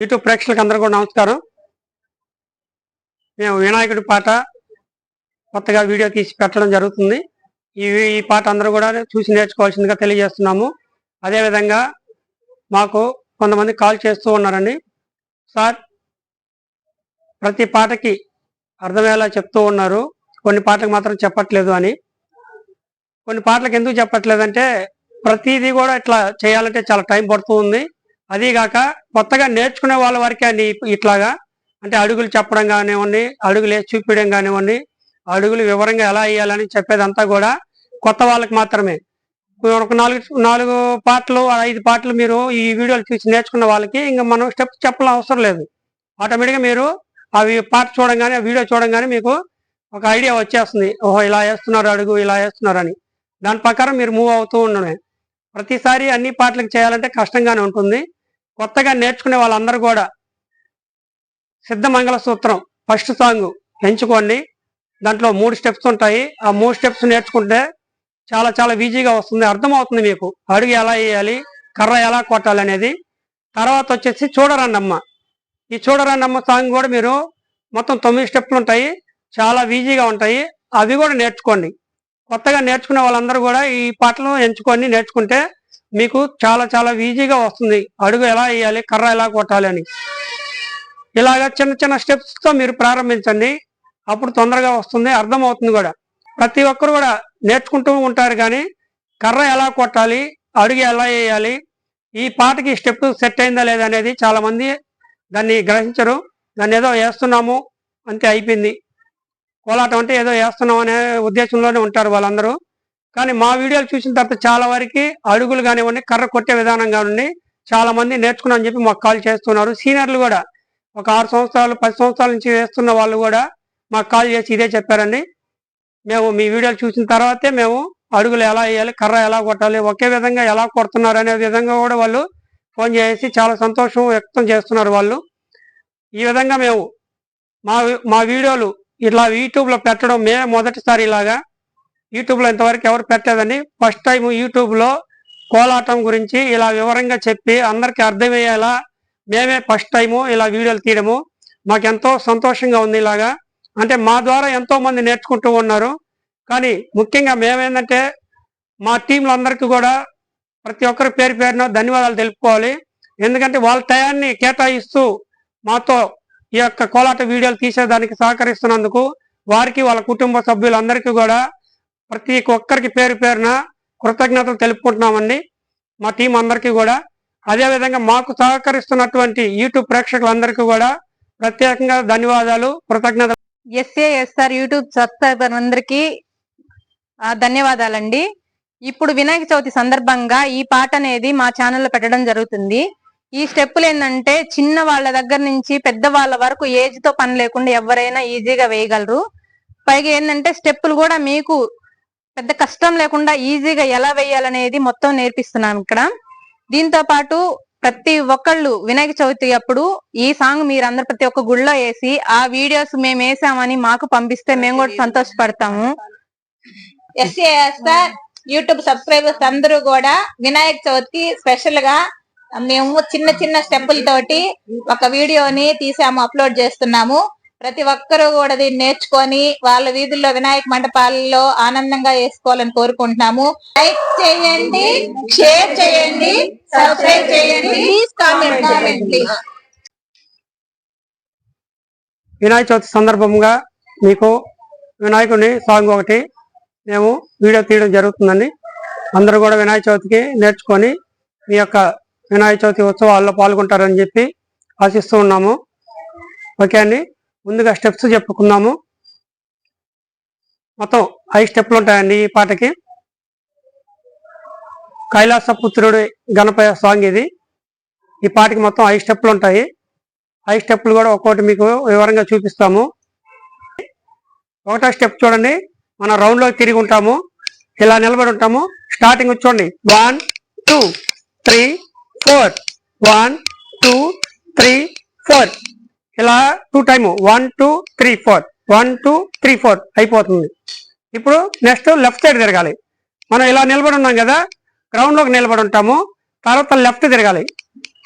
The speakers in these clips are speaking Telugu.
యూట్యూబ్ ప్రేక్షకులకు అందరూ కూడా నమస్కారం. మేము వినాయకుడి పాట కొత్తగా వీడియో తీసి పెట్టడం జరుగుతుంది. ఈ ఈ పాట అందరూ కూడా చూసి నేర్చుకోవాల్సిందిగా తెలియజేస్తున్నాము. అదేవిధంగా మాకు కొంతమంది కాల్ చేస్తూ ఉన్నారండి. సార్ ప్రతి పాటకి అర్థమయ్యేలా చెప్తూ ఉన్నారు? కొన్ని పాటలకు మాత్రం చెప్పట్లేదు అని. కొన్ని పాటలకు ఎందుకు చెప్పట్లేదంటే ప్రతిదీ కూడా ఇట్లా చేయాలంటే చాలా టైం పడుతూ ఉంది. అదీగాక కొత్తగా నేర్చుకునే వాళ్ళ వరకే అండి ఇట్లాగా. అంటే అడుగులు చెప్పడం కానివ్వండి అడుగులు వేసి చూపించడం కానివ్వండి అడుగులు వివరంగా ఎలా వేయాలని చెప్పేదంతా కూడా కొత్త వాళ్ళకి మాత్రమే. ఒక నాలుగు నాలుగు పాటలు ఐదు పాటలు మీరు ఈ వీడియోలు చూసి నేర్చుకున్న వాళ్ళకి ఇంకా మనం స్టెప్ చెప్పడం అవసరం లేదు. ఆటోమేటిక్గా మీరు అవి పాట చూడంగానే ఆ వీడియో చూడంగానే మీకు ఒక ఐడియా వచ్చేస్తుంది. ఓహో ఇలా వేస్తున్నారు అడుగు ఇలా వేస్తున్నారు అని. దాని ప్రకారం మీరు మూవ్ అవుతూ ఉండడమే. ప్రతిసారి అన్ని పాటలకు చేయాలంటే కష్టంగానే ఉంటుంది. కొత్తగా నేర్చుకునే వాళ్ళందరూ కూడా సిద్ధ మంగళ సూత్రం ఫస్ట్ సాంగ్ ఎంచుకోండి దాంట్లో మూడు స్టెప్స్ ఉంటాయి. ఆ మూడు స్టెప్స్ నేర్చుకుంటే చాలా చాలా ఈజీగా వస్తుంది. అర్థమవుతుంది మీకు. అడుగు ఎలా వేయాలి కర్ర ఎలా కొట్టాలి అనేది. తర్వాత వచ్చేసి చూడరండమ్మ ఈ చూడరండమ్మ సాంగ్ కూడా మీరు మొత్తం తొమ్మిది స్టెప్లు ఉంటాయి. చాలా ఈజీగా ఉంటాయి. అవి కూడా నేర్చుకోండి. కొత్తగా నేర్చుకునే వాళ్ళందరూ కూడా ఈ పాటలు ఎంచుకొని నేర్చుకుంటే మీకు చాలా చాలా ఈజీగా వస్తుంది. అడుగు ఎలా వేయాలి కర్ర ఎలా కొట్టాలి అని. ఇలాగ చిన్న చిన్న స్టెప్స్తో మీరు ప్రారంభించండి. అప్పుడు తొందరగా వస్తుంది అర్థమవుతుంది కూడా. ప్రతి ఒక్కరు కూడా నేర్చుకుంటూ ఉంటారు కానీ కర్ర ఎలా కొట్టాలి అడుగు ఎలా వేయాలి ఈ పాటకి స్టెప్ సెట్ అయిందా లేదా అనేది చాలామంది దాన్ని గ్రహించరు. దాన్ని ఏదో వేస్తున్నాము అంతే అయిపోయింది. కోలాటం అంటే ఏదో వేస్తున్నాం అనే ఉద్దేశంలోనే ఉంటారు వాళ్ళందరూ. కానీ మా వీడియోలు చూసిన తర్వాత చాలా వరకు అడుగులు కానివ్వండి కర్ర కొట్టే విధానం కానివ్వండి చాలా మంది నేర్చుకున్నామని చెప్పి మాకు కాల్ చేస్తున్నారు. సీనియర్లు కూడా ఒక ఆరు సంవత్సరాలు పది సంవత్సరాల నుంచి వేస్తున్న వాళ్ళు కూడా మాకు కాల్ చేసి ఇదే చెప్పారండి. మేము మీ వీడియోలు చూసిన తర్వాతే మేము అడుగులు ఎలా వేయాలి కర్ర ఎలా కొట్టాలి ఒకే విధంగా ఎలా కొడుతున్నారు అనే విధంగా కూడా వాళ్ళు ఫోన్ చేసి చాలా సంతోషం వ్యక్తం చేస్తున్నారు వాళ్ళు. ఈ విధంగా మేము మా మా వీడియోలు ఇట్లా యూట్యూబ్లో పెట్టడం మే మొదటిసారి ఇలాగా యూట్యూబ్లో ఇంతవరకు ఎవరు పెట్టలేదని ఫస్ట్ టైం యూట్యూబ్లో కోలాటం గురించి ఇలా వివరంగా చెప్పి అందరికీ అర్థమయ్యేలా మేమే ఫస్ట్ టైము ఇలా వీడియోలు తీయడము. మాకెంతో సంతోషంగా ఉంది ఇలాగా. అంటే మా ద్వారా ఎంతో మంది నేర్చుకుంటూ ఉన్నారు. కానీ ముఖ్యంగా మేమేంటంటే మా టీంలో అందరికీ కూడా ప్రతి ఒక్కరి పేరు పేరున ధన్యవాదాలు తెలుపుకోవాలి. ఎందుకంటే వాళ్ళ టయాన్ని కేటాయిస్తూ మాతో ఈ యొక్క కోలాట వీడియోలు తీసేదానికి సహకరిస్తున్నందుకు వారికి వాళ్ళ కుటుంబ సభ్యులందరికీ కూడా ప్రతి ఒక్కరికి పేరు పేరున కృతజ్ఞతలు తెలుపుకుంటున్నామండి. మా టీం అందరికీ కూడా. అదేవిధంగా మాకు సహకరిస్తున్నటువంటి యూట్యూబ్ ప్రేక్షకులందరికీ కూడా ప్రత్యేకంగా ధన్యవాదాలు కృతజ్ఞతలు. ఎస్ఏఎస్ఆర్ యూట్యూబ్ సబ్స్క్రైబర్ అందరికీ ధన్యవాదాలండి. ఇప్పుడు వినాయక చవితి సందర్భంగా ఈ పాట అనేది మా ఛానల్లో పెట్టడం జరుగుతుంది. ఈ స్టెప్పులు ఏంటంటే చిన్న వాళ్ళ దగ్గర నుంచి పెద్ద వాళ్ళ వరకు ఏజ్తో పని లేకుండా ఎవరైనా ఈజీగా వేయగలరు. పైగా ఏంటంటే స్టెప్పులు కూడా మీకు పెద్ద కష్టం లేకుండా ఈజీగా ఎలా వేయాలనేది మొత్తం నేర్పిస్తున్నాం ఇక్కడ. దీంతో పాటు ప్రతి ఒక్కళ్ళు వినాయక చవితి అప్పుడు ఈ సాంగ్ మీరందరూ ప్రతి ఒక్క గుళ్ళో వేసి ఆ వీడియోస్ మేము వేసామని మాకు పంపిస్తే మేము కూడా సంతోషపడతాము. ఎస్ఏఎస్ఆర్ యూట్యూబ్ సబ్స్క్రైబర్స్ అందరూ కూడా వినాయక చవితి స్పెషల్గా మేము చిన్న చిన్న స్టెప్పుల తోటి ఒక వీడియోని తీసాము అప్లోడ్ చేస్తున్నాము. ప్రతి ఒక్కరూ కూడా దీన్ని నేర్చుకొని వాళ్ళ వీధుల్లో వినాయక మండపాలలో ఆనందంగా వేసుకోవాలని కోరుకుంటున్నాము. లైక్ చేయండి షేర్ చేయండి సబ్స్క్రైబ్ చేయండి please comment comment please. Vinayaka Chavithi సందర్భంగా మీకు వినాయకుడిని సాంగ్ ఒకటి మేము వీడియో తీయడం జరుగుతుందండి. అందరూ కూడా వినాయక చవితికి నేర్చుకొని మీ యొక్క వినాయక చవితి ఉత్సవాల్లో పాల్గొంటారని చెప్పి ఆశిస్తూ ఉన్నాము. ఓకే అండి. ముందుగా స్టెప్స్ చెప్పుకుందాము. మొత్తం ఐదు స్టెప్లు ఉంటాయండి ఈ పాటకి. కైలాస పుత్రుడి గణపయ సాంగ్ ఇది. ఈ పాటకి మొత్తం ఐదు స్టెప్లు ఉంటాయి. ఐదు స్టెప్లు కూడా ఒక్కోటి మీకు వివరంగా చూపిస్తాము. ఒకటో స్టెప్ చూడండి. మనం రౌండ్లో తిరిగి ఉంటాము. ఇలా నిలబడి ఉంటాము. స్టార్టింగ్ చూడండి. One two three four one two three four ఇలా two time one two three four one two three four అయిపోతుంది. ఇప్పుడు నెక్స్ట్ లెఫ్ట్ సైడ్ తిరగాలి. మనం ఇలా నిలబడి ఉన్నాం కదా? గ్రౌండ్లోకి నిలబడి ఉంటాము. తర్వాత లెఫ్ట్ తిరగాలి.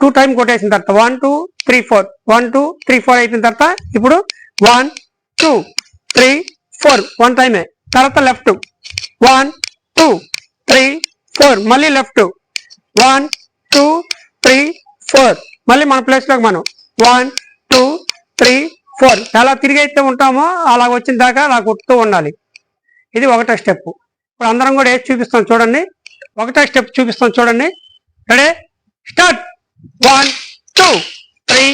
టూ టైం కొట్టేసిన తర్వాత one two three four one two three four అయిన తర్వాత ఇప్పుడు one two three four one టైమే తర్వాత left one two three four మళ్ళీ left one two three four మళ్ళీ మన ప్లేస్లోకి మనం. One three four. ఎలా తిరిగైతే ఉంటామో అలా వచ్చిన దాకా అలా కొట్టుతూ ఉండాలి. ఇది ఒకటో స్టెప్. ఇప్పుడు అందరం కూడా ఏది చూపిస్తాం చూడండి. ఒకటో స్టెప్ చూపిస్తాం చూడండి. Ready? Start. One two three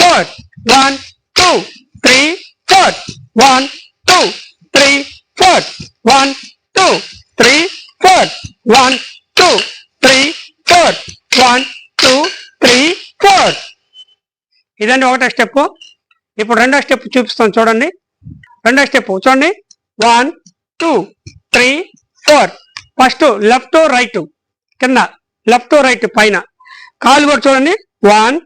four. One two three four. One two three four. One two three four. One two three four. One two three four. ఇదండి ఒకటో స్టెప్. ఇప్పుడు రెండో స్టెప్ చూపిస్తాం చూడండి. రెండో స్టెప్ చూడండి. One two three four. First left right. కింద లెఫ్ట్ రైట్ పైన. కాలు కూడా చూడండి. One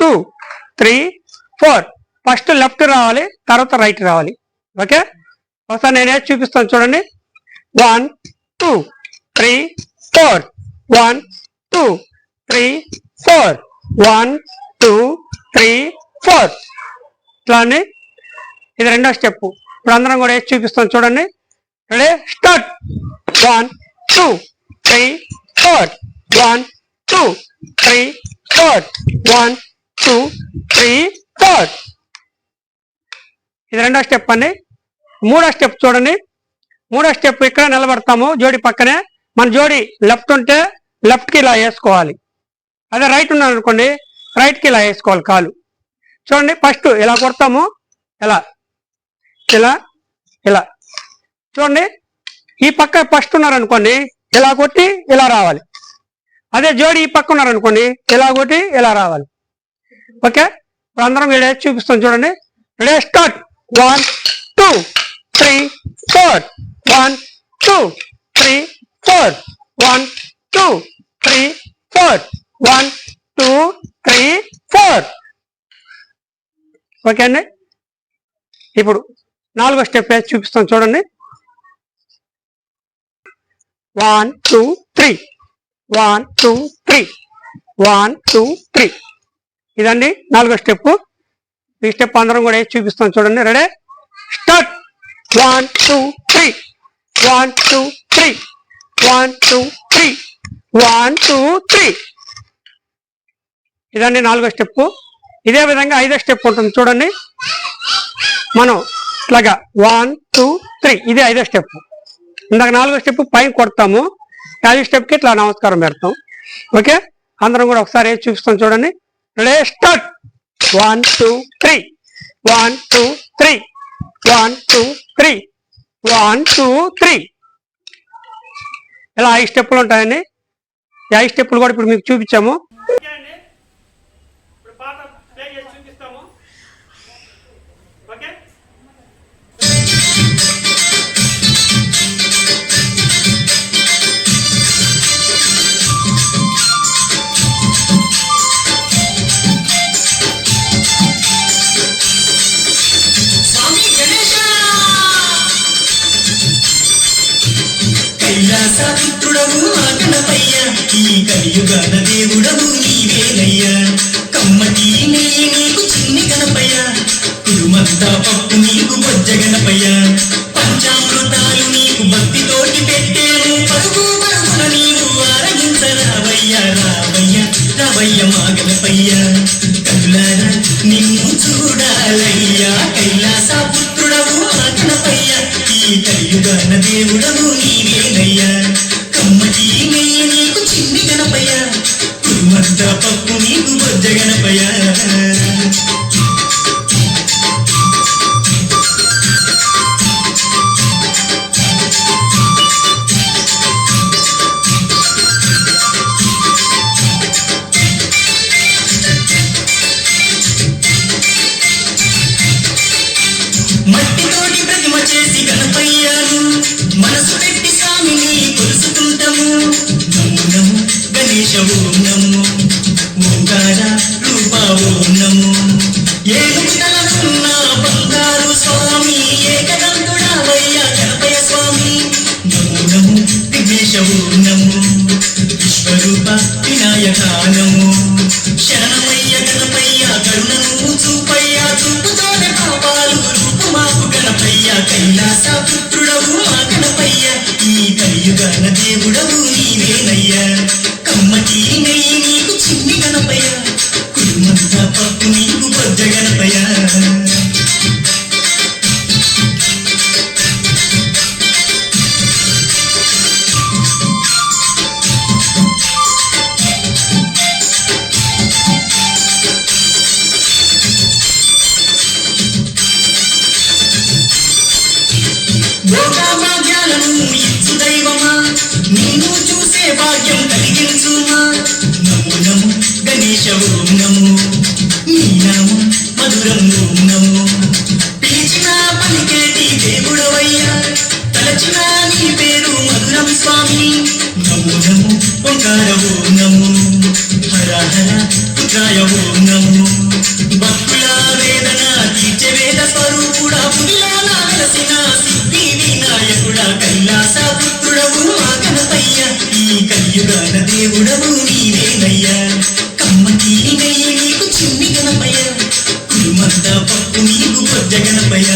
two three four. First left రావాలి తర్వాత రైట్ రావాలి. ఓకే? ఒకసారి నేనే చూపిస్తాను చూడండి. One two three four. One two three four. One two three four. ఇట్లా అని ఇది రెండో స్టెప్. ఇప్పుడు అందరం కూడా వేసి చూపిస్తాం చూడండి. Ready? Start. One two three four. One two three four. One two three four. ఇది రెండో స్టెప్ అండి. మూడో స్టెప్ చూడండి. మూడో స్టెప్ ఇక్కడ నిలబడతాము జోడి పక్కనే. మన జోడి లెఫ్ట్ ఉంటే లెఫ్ట్కి ఇలా వేసుకోవాలి. అదే రైట్ ఉన్నాను అనుకోండి రైట్కి ఇలా వేసుకోవాలి కాలు. చూడండి ఫస్ట్ ఇలా కొడతాము? ఇలా ఇలా ఇలా చూడండి ఈ పక్క ఫస్ట్ ఉన్నారనుకోండి ఇలా కొట్టి ఇలా రావాలి? అదే జోడి ఈ పక్క ఉన్నారనుకోండి ఇలా కొట్టి ఇలా రావాలి? ఓకే? ఇప్పుడు అందరం వీడే చూపిస్తాం చూడండి. Ready start one two three four one two three four one two three four one two three four okay అండి? ఇప్పుడు నాలుగో స్టెప్ వేసి చూపిస్తాం చూడండి. One two three. One two three. One two three. ఇదండి నాలుగో స్టెప్. ఈ స్టెప్ అందరం కూడా వేసి చూపిస్తాం చూడండి. Ready? Start! One two three. One two three. One two three. One two three. ఇదండి నాలుగో స్టెప్. ఇదే విధంగా ఐదో స్టెప్ ఉంటుంది చూడండి. మనం ఇట్లాగా వన్ టూ త్రీ ఇది ఐదో స్టెప్. ఇందాక నాలుగో స్టెప్ పైన కొడతాము. ఐదో స్టెప్కి ఇట్లా నమస్కారం పెడతాం. ఓకే? అందరం కూడా ఒకసారి వేసి చూపిస్తాం చూడండి. Ready start one two three one two three one two three one two three ఇలా ఐదు స్టెప్పులు ఉంటాయండి. ఈ ఐదు స్టెప్పులు కూడా ఇప్పుడు మీకు చూపించాము. కైలాసపుత్రుడవు ఆగనపయ్య ఈ కలియుగాన దేవుడవు నీవేనయ్య. కమ్మటి నెయ్యి నీకు చిన్ని గణపయ్య. కురుమంతా పప్పు నీకు బొజ్జ గణపయ్య. పంచామృతాలు నీకు భక్తితోటి పెట్టాను. పరుగు పరుగున నీవు ఆరగించ రావయ్య రావయ్య రావయ్య మా గణపయ్య కనులారా నిన్ను చూడాలయ్యా కైలాసపుత్రుడవు ఆ గణపయ్య ఈ కలియుగాన దేవుడవు నీవే స్వరూప వినాయక నము శరణమయ్య గణపయ్య కరుణను చూపయ్య చూపుతోన పాపాలు రూపమాపు గణపయ్య కైలాస పుత్రుడవు మా గణపయ్య. ఈ కలియుగన దేవుడవు నీవేనయ్యా. నమో ఓంకార ఓం నమో హర హర పుత్రాయ ఓం నమో భక్తుల వేదన తీర్చే వేద స్వరూపుడా పుడిలా వెలసిన సిద్ధి వినాయకుడా కైలాస పుత్రుడవు మా గణపయ్య. ఈ కలియుగాన దేవుడవు నీవేనయ్యా. కమ్మకి నెయ్యి నీకు చిన్ని గణపయ్య. కురుమంత పప్పు నీకు బొజ్జ గణపయ్య.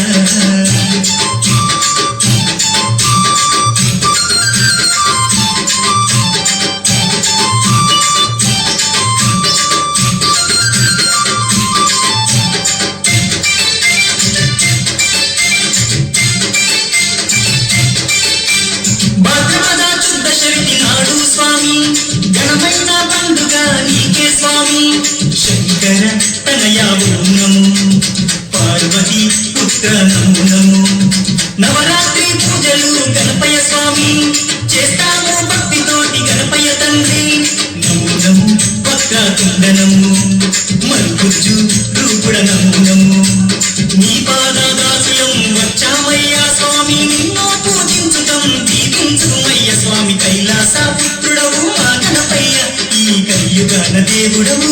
శంకర తనయ ఓం పార్వతి పుత్ర నమో నమో నవరాత్రి పూజలు గణపయ స్వామి చేస్తాము భక్తితోటి గణపయ తండ్రి. నమో నమో వక్ర కుండనము మరుగుజ్జు రూపుడ నమో నమో నీ పాదదాసులం వచ్చామయ్యా స్వామి నిన్నో పూజించుతం దీపించుమయ్య స్వామి. కైలాస పుత్రుడవు మా గణపయ్య ఈ కలియుగాన దేవుడవు